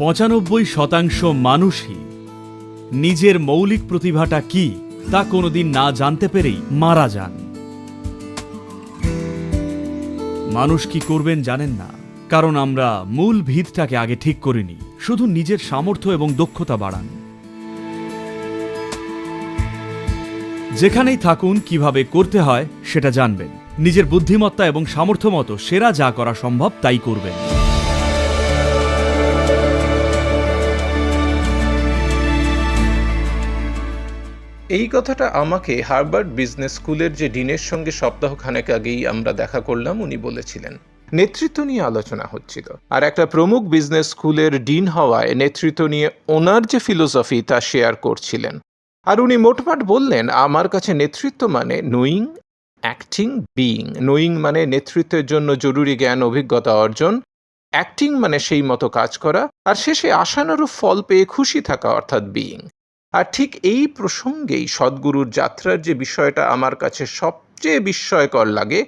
পঁচানব্বই শতাংশ মানুষই নিজের মৌলিক প্রতিভাটা কি তা কোনোদিন না জানতে পেরেই মারা যান। মানুষ কি করবেন জানেন না, কারণ আমরা মূল ভিতটাকে আগে ঠিক করিনি, শুধু নিজের সামর্থ্য এবং দক্ষতা বাড়ান। যেখানেই থাকুন, কীভাবে করতে হয় সেটা জানবেন। নিজের বুদ্ধিমত্তা এবং সামর্থ্য মতো সেরা যা করা সম্ভব তাই করবেন। এই কথাটা আমাকে হার্ভার্ড বিজনেস স্কুলের যে ডিনের সঙ্গে সপ্তাহখানেক আগেই আমরা দেখা করলাম, উনি বলেছিলেন। নেতৃত্ব নিয়ে আলোচনা হচ্ছিল। আর একটা প্রমুখ বিজনেস স্কুলের ডিন হওয়ায় নেতৃত্ব নিয়ে ওনার যে ফিলোসফি, তা শেয়ার করছিলেন। আর উনি মোটমাট বললেন, আমার কাছে নেতৃত্ব মানে নোয়িং অ্যাক্টিং বিইং নোয়িং মানে নেতৃত্বের জন্য জরুরি জ্ঞান, অভিজ্ঞতা অর্জন। অ্যাক্টিং মানে সেই মতো কাজ করা। আর শেষে আশানুরূপ ফল পেয়ে খুশি থাকা, অর্থাৎ বিইং আর ঠিক এই প্রসঙ্গেই সদ্গুরুর যাত্রার যে বিষয়টা আমার কাছে সবচেয়ে বিস্ময়কর লাগে,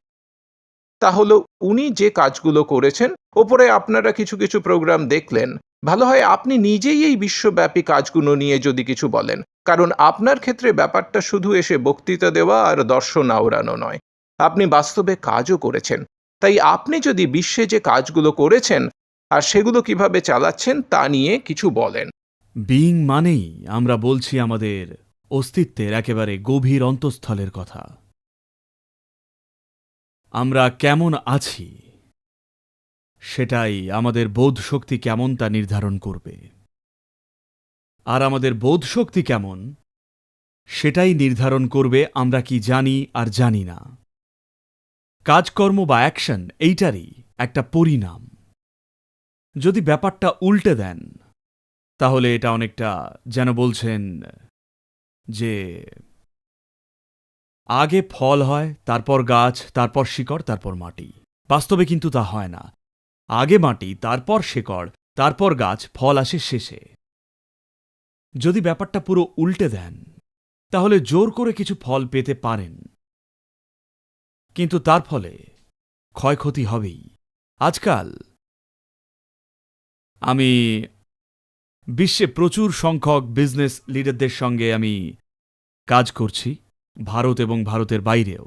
তা হলো উনি যে কাজগুলো করেছেন, ওপরে আপনারা কিছু কিছু প্রোগ্রাম দেখলেন। ভালো হয় আপনি নিজেই এই বিশ্বব্যাপী কাজগুলো নিয়ে যদি কিছু বলেন, কারণ আপনার ক্ষেত্রে ব্যাপারটা শুধু এসে বক্তৃতা দেওয়া আর দর্শন আওড়ানো নয়। আপনি বাস্তবে কাজও করেছেন। তাই আপনি যদি বিশ্বে যে কাজগুলো করেছেন আর সেগুলো কীভাবে চালাচ্ছেন তা নিয়ে কিছু বলেন। বিং মানেই আমরা বলছি আমাদের অস্তিত্বের একেবারে গভীর অন্তঃস্থলের কথা। আমরা কেমন আছি? সেটাই আমাদের বোধ শক্তি কেমন তা নির্ধারণ করবে। আর আমাদের বোধ শক্তি কেমন? সেটাই নির্ধারণ করবে আমরা কি জানি আর জানি না। কাজকর্ম বা অ্যাকশন এইটারই একটা পরিণাম। যদি ব্যাপারটা উল্টে দেন তাহলে এটা অনেকটা যেন বলছেন যে আগে ফল হয়, তারপর গাছ, তারপর শিকড়, তারপর মাটি। বাস্তবে কিন্তু তা হয় না। আগে মাটি, তারপর শিকড়, তারপর গাছ, ফল আসে শেষে। যদি ব্যাপারটা পুরো উল্টে দেন, তাহলে জোর করে কিছু ফল পেতে পারেন। কিন্তু তার ফলে ক্ষয়ক্ষতি হবেই। আজকাল আমি বিশ্বে প্রচুর সংখ্যক বিজনেস লিডারদের সঙ্গে আমি কাজ করছি, ভারত এবং ভারতের বাইরেও।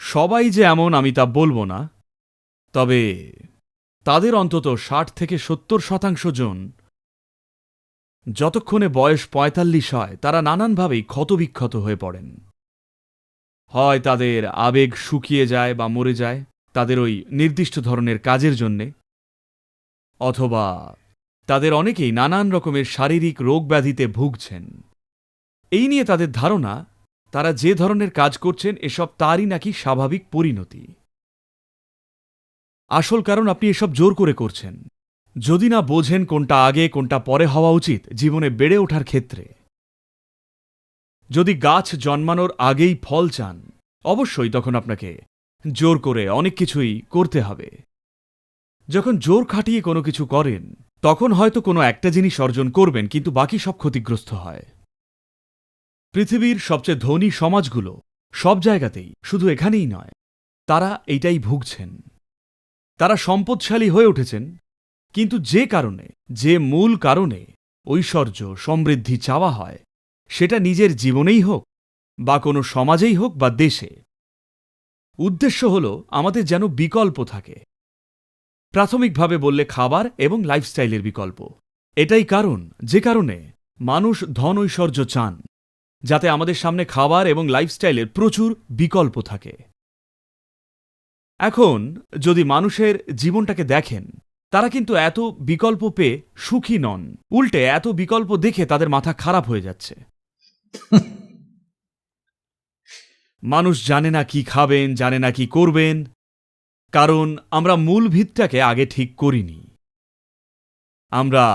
সবাই যে এমন আমি তা বলব না, তবে তাদের অন্তত ষাট থেকে সত্তর শতাংশ জন যতক্ষণে বয়স পঁয়তাল্লিশ হয়, তারা নানানভাবেই ক্ষতবিক্ষত হয়ে পড়েন। হয় তাদের আবেগ শুকিয়ে যায় বা মরে যায়, তাদের ওই নির্দিষ্ট ধরনের কাজের জন্যে অথবা তাদের অনেকেই নানান রকমের শারীরিক রোগব্যাধিতে ভুগছেন। এই নিয়ে তাদের ধারণা, তারা যে ধরনের কাজ করছেন, এসব তারই নাকি স্বাভাবিক পরিণতি। আসল কারণ আপনি এসব জোর করে করছেন। যদি না বোঝেন কোনটা আগে, কোনটা পরে হওয়া উচিত, জীবনে বেড়ে ওঠার ক্ষেত্রে। যদি গাছ জন্মানোর আগেই ফল চান, অবশ্যই তখন আপনাকে জোর করে অনেক কিছুই করতে হবে। যখন জোর খাটিয়ে কোনো কিছু করেন, তখন হয়তো কোনো একটা জিনিস অর্জন করবেন, কিন্তু বাকি সব ক্ষতিগ্রস্ত হয়। পৃথিবীর সবচেয়ে ধনী সমাজগুলো সব জায়গাতেই, শুধু এখানেই নয়, তারা এইটাই ভুগছেন। তারা সম্পদশালী হয়ে উঠেছেন, কিন্তু যে কারণে, যে মূল কারণে ঐশ্বর্য, সমৃদ্ধি চাওয়া হয়, সেটা নিজের জীবনেই হোক, বা কোনো সমাজেই হোক বা দেশে। উদ্দেশ্য হল আমাদের যেন বিকল্প থাকে প্রাথমিকভাবে বললে খাবার এবং লাইফস্টাইলের বিকল্প। এটাই কারণ যে কারণে মানুষ ধন ঐশ্বর্য চান যাতে আমাদের সামনে খাবার এবং লাইফস্টাইলের প্রচুর বিকল্প থাকে। এখন যদি মানুষের জীবনটাকে দেখেন তারা কিন্তু এত বিকল্প পেয়ে সুখী নন। উল্টে এত বিকল্প দেখে তাদের মাথা খারাপ হয়ে যাচ্ছে। মানুষ জানে না কি খাবেন জানে না কি করবেন। কারণ আমরা মূল ভিতটাকে আগে ঠিক করিনি। আমরা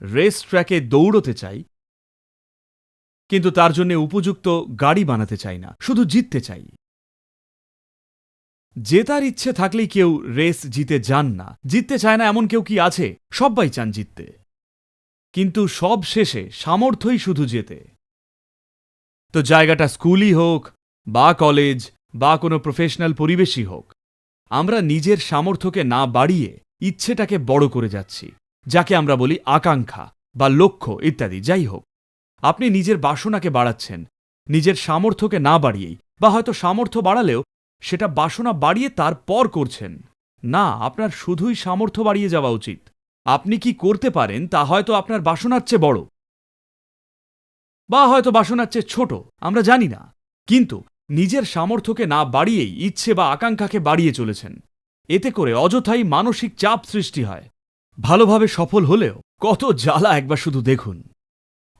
রেস ট্র্যাকে দৌড়তে চাই, কিন্তু তার জন্য উপযুক্ত গাড়ি বানাতে চাই না, শুধু জিততে চাই। জেতার ইচ্ছে থাকলেই কেউ রেস জিতে যান না, জিততে চায় না এমন কেউ কি আছে? সবাই চান জিততে। কিন্তু সব শেষে সামর্থ্যই শুধু যেতে তো জায়গাটা স্কুলই হোক, বা কলেজ, বা কোনো প্রফেশনাল পরিবেশই হোক আমরা নিজের সামর্থ্যকে না বাড়িয়ে ইচ্ছেটাকে বড় করে যাচ্ছি, যাকে আমরা বলি আকাঙ্ক্ষা বা লক্ষ্য ইত্যাদি। যাই হোক, আপনি নিজের বাসনাকে বাড়াচ্ছেন, নিজের সামর্থ্যকে না বাড়িয়েই বা হয়তো সামর্থ্য বাড়ালেও সেটা বাসনা বাড়িয়ে তারপর করছেন। না, আপনার শুধুই সামর্থ্য বাড়িয়ে যাওয়া উচিত। আপনি কি করতে পারেন তা হয়তো আপনার বাসনার চেয়ে বড় বা হয়তো বাসনার চেয়ে ছোট, আমরা জানি না। কিন্তু নিজের সামর্থ্যকে না বাড়িয়েই ইচ্ছে বা আকাঙ্ক্ষাকে বাড়িয়ে চলেছেন। এতে করে অযথাই মানসিক চাপ সৃষ্টি হয়। ভালোভাবে সফল হলেও কত জ্বালা একবার শুধু দেখুন।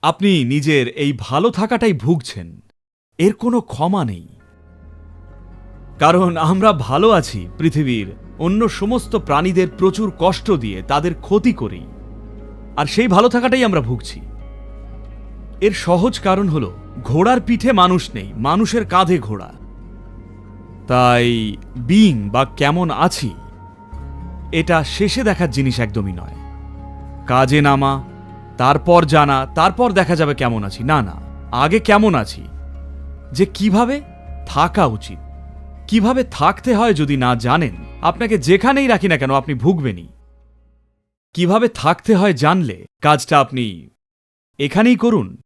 আপনি নিজের এই ভালো থাকাটাই ভুগছেন। এর কোনো ক্ষমা নেই। কারণ আমরা ভালো আছি পৃথিবীর অন্য সমস্ত প্রাণীদের প্রচুর কষ্ট দিয়ে তাদের ক্ষতি করি আর সেই ভালো থাকাটাই আমরা ভুগছি। এর সহজ কারণ হল, ঘোড়ার পিঠে মানুষ নেই, মানুষের কাঁধে ঘোড়া। তাই বিং বা কেমন আছি, এটা শেষে দেখার জিনিস একদমই নয়। কাজে নামা, তারপর জানা, তারপর দেখা যাবে কেমন আছি। না না, আগে কেমন আছি, যে কীভাবে থাকা উচিত। কীভাবে থাকতে হয় যদি না জানেন, আপনাকে যেখানেই রাখি না কেন, আপনি ভুগবেনই। কীভাবে থাকতে হয় জানলে, কাজটা আপনি এখানেই করুন।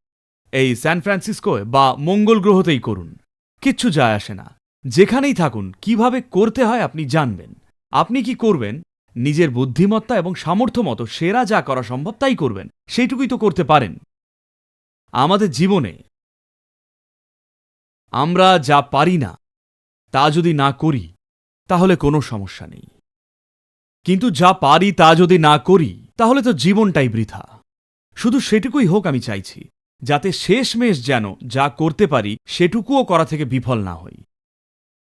এই স্যান ফ্রান্সিসকোয় বা মঙ্গল গ্রহতেই করুন। কিচ্ছু যায় আসে না। যেখানেই থাকুন, কীভাবে করতে হয় আপনি জানবেন। আপনি কি করবেন? নিজের বুদ্ধিমত্তা এবং সামর্থ্য মতো সেরা যা করা সম্ভব তাই করবেন। সেইটুকুই তো করতে পারেন। আমাদের জীবনে আমরা যা পারি না, তা যদি না করি, তাহলে কোনো সমস্যা নেই। কিন্তু যা পারি তা যদি না করি, তাহলে তো জীবনটাই বৃথা। শুধু সেটুকুই হোক আমি চাইছি। যাতে শেষমেশ যেন যা করতে পারি সেটুকুও করা থেকে বিফল না হই।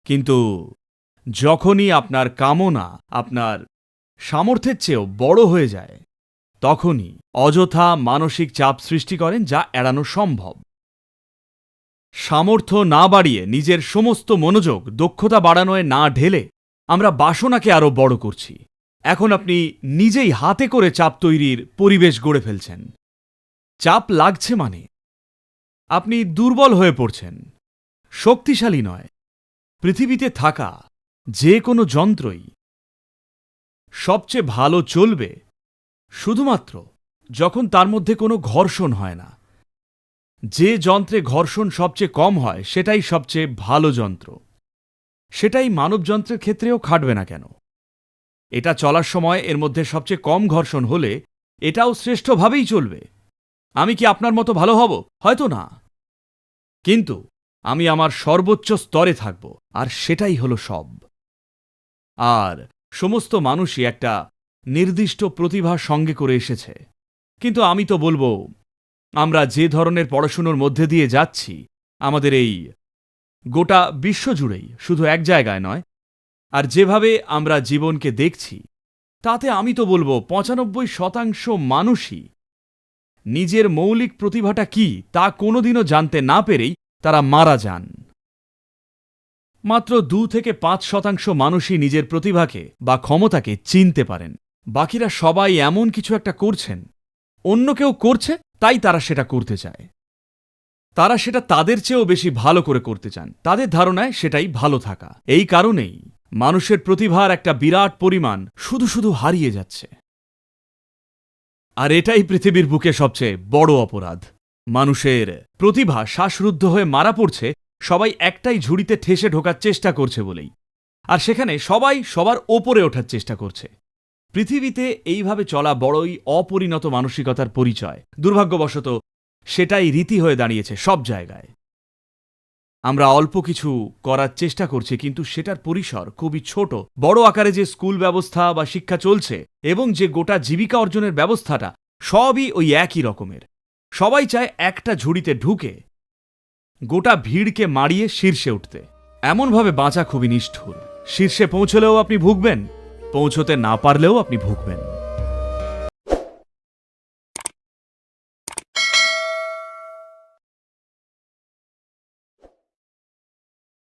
কিন্তু যখনই আপনার কামনা আপনার সামর্থ্যের চেয়েও বড় হয়ে যায়, তখনই অযথা মানসিক চাপ সৃষ্টি করেন যা এড়ানো সম্ভব। সামর্থ্য না বাড়িয়ে নিজের সমস্ত মনোযোগ দক্ষতা বাড়ানোয় না ঢেলে আমরা বাসনাকে আরও বড় করছি। এখন আপনি নিজেই হাতে করে চাপ তৈরির পরিবেশ গড়ে ফেলছেন। চাপ লাগছে মানে। আপনি দুর্বল হয়ে পড়ছেন। শক্তিশালী নয়। পৃথিবীতে থাকা যে কোনো যন্ত্রই সবচেয়ে ভালো চলবে শুধুমাত্র যখন তার মধ্যে কোনো ঘর্ষণ হয় না। যে যন্ত্রে ঘর্ষণ সবচেয়ে কম হয়, সেটাই সবচেয়ে ভালো যন্ত্র। সেটাই মানবযন্ত্রের ক্ষেত্রেও খাটবে না কেন? এটা চলার সময় এর মধ্যে সবচেয়ে কম ঘর্ষণ হলে এটাও শ্রেষ্ঠভাবেই চলবে। আমি কি আপনার মতো ভালো হব? হয়তো না। কিন্তু আমি আমার সর্বোচ্চ স্তরে থাকব, আর সেটাই হলো সব। আর সমস্ত মানুষই একটা নির্দিষ্ট প্রতিভা সঙ্গে করে এসেছে। কিন্তু আমি তো বলব, আমরা যে ধরনের পড়াশুনোর মধ্যে দিয়ে যাচ্ছি, আমাদের এই গোটা বিশ্বজুড়েই শুধু এক জায়গায় নয়, আর যেভাবে আমরা জীবনকে দেখছি, তাতে আমি তো বলব পঁচানব্বই শতাংশ মানুষই নিজের মৌলিক প্রতিভাটা কি তা কোনোদিনও জানতে না পেরেই তারা মারা যান। মাত্র দু থেকে পাঁচ শতাংশ মানুষই নিজের প্রতিভাকে বা ক্ষমতাকে চিনতে পারেন। বাকিরা সবাই এমন কিছু একটা করছেন। অন্য কেউ করছে, তাই তারা সেটা করতে চায়। তারা সেটা তাদের চেয়েও বেশি ভালো করে করতে চান। তাদের ধারণায় সেটাই ভালো থাকা। এই কারণেই মানুষের প্রতিভার একটা বিরাট পরিমাণ শুধু শুধু হারিয়ে যাচ্ছে। আর এটাই পৃথিবীর বুকে সবচেয়ে বড় অপরাধ। মানুষের প্রতিভা শ্বাসরুদ্ধ হয়ে মারা পড়ছে, সবাই একটাই ঝুড়িতে ঠেসে ঢোকার চেষ্টা করছে বলেই। আর সেখানে সবাই সবার ওপরে ওঠার চেষ্টা করছে। পৃথিবীতে এইভাবে চলা বড়ই অপরিণত মানসিকতার পরিচয়। দুর্ভাগ্যবশত সেটাই রীতি হয়ে দাঁড়িয়েছে সব জায়গায়। আমরা অল্প কিছু করার চেষ্টা করছি, কিন্তু সেটার পরিসর খুবই ছোট। বড় আকারে যে স্কুল ব্যবস্থা বা শিক্ষা চলছে এবং যে গোটা জীবিকা অর্জনের ব্যবস্থাটা, সবই ওই একই রকমের। সবাই চায় একটা ঝুড়িতে ঢুকে, গোটা ভিড়কে মারিয়ে শীর্ষে উঠতে। এমনভাবে বাঁচা খুবই নিষ্ঠুর। শীর্ষে পৌঁছলেও আপনি ভুগবেন, পৌঁছতে না পারলেও আপনি ভুগবেন।